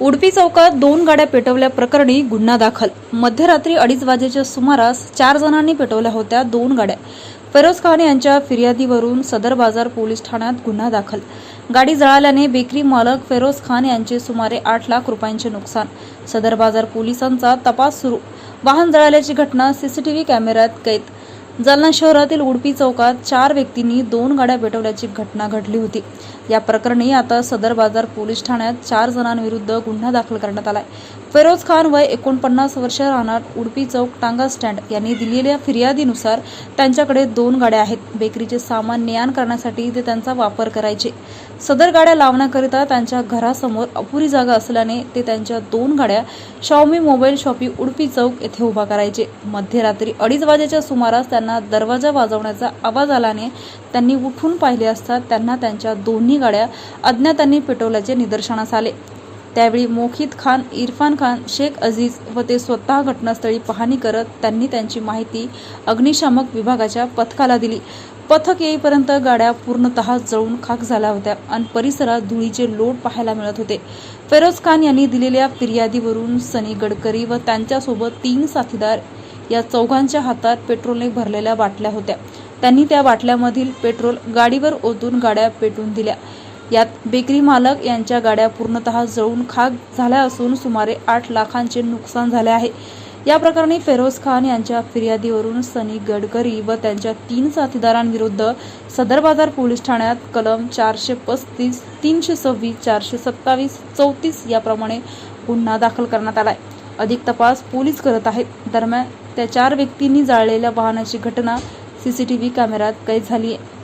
उडपी चौकात दोन गाड्या पेटवल्या प्रकरणी गुन्हा दाखल. मध्यरात्री अडीच वाजेच्या सुमारास चार जणांनी पेटवल्या होत्या दोन गाड्या. फेरोज खान यांच्या फिर्यादीवरून सदर बाजार पोलीस ठाण्यात गुन्हा दाखल. गाडी जळाल्याने बेकरी मालक फेरोज खान यांचे सुमारे आठ लाख रुपयांचे नुकसान. सदर बाजार पोलिसांचा तपास सुरू. वाहन जळाल्याची घटना सीसीटीव्ही कॅमेऱ्यात कैद जालना शहरातील उडपी चौकात चार व्यक्तींनी दोन गाड्या पेटवल्याची घटना घडली होती. या प्रकरणी आता सदर बाजार पोलीस ठाण्यात चार जणांविरुद्ध गुन्हा दाखल करण्यात आलाय. फेरोज खान वय एकोणपन्नास वर्ष राहणार उडपी चौक टांगा स्टँड यांनी दिलेल्या फिर्यादीनुसार त्यांच्याकडे दोन गाड्या आहेत. बेकरीचे सामान ने आण करण्यासाठी ते त्यांचा वापर करायचे. सदर गाड्या लावण्याकरिता त्यांच्या घरासमोर अपुरी जागा असल्याने ते त्यांच्या दोन गाड्या शाओमी मोबाईल शॉपी उडपी चौक येथे उभा करायचे. मध्यरात्री अडीच वाजेच्या सुमारास त्यांना दरवाजा वाजवण्याचा आवाज आल्याने त्यांनी उठून पाहिले असता त्यांना त्यांच्या दोन्ही गाड्या अज्ञातांनी पेटवल्याचे निदर्शनास आले. त्यावेळी मोखित खान इरफान खान शेख अजीज व ते स्वतः घटनास्थळी पाहणी करत त्यांनी त्यांची माहिती अग्निशामक विभागाच्या पथकाला दिली. पथक येईपर्यंत गाड्या पूर्णतः जळून खाक झाल्या होत्या आणि परिसरात धुळीचे लोट पाहायला मिळत होते. फेरोज खान यांनी दिलेल्या फिर्यादीवरून सनी गडकरी व त्यांच्यासोबत तीन साथीदार या चौघांच्या हातात पेट्रोलने भरलेल्या बाटल्या होत्या. त्यांनी त्या बाटल्यामधील पेट्रोल गाडीवर ओतून गाड्या पेटून दिल्या. यात बेकरी मालक यांच्या गाड्या पूर्णतः जळून खाक झाल्या असून सुमारे आठ लाखांचे नुकसान झाले आहे. या प्रकरणी फेरोज खान यांच्या फिर्यादीवरून सनी गडकरी व त्यांच्या तीन साथीदारांविरुद्ध सदर बाजार पोलीस ठाण्यात कलम चारशे पस्तीस तीनशे सव्वीस चारशे सत्तावीस चौतीस याप्रमाणे गुन्हा दाखल करण्यात आलाय. अधिक तपास पोलीस करत आहेत. दरम्यान त्या चार व्यक्तींनी जाळलेल्या वाहनाची घटना सीसीटीव्ही कॅमेऱ्यात कैद झाली आहे.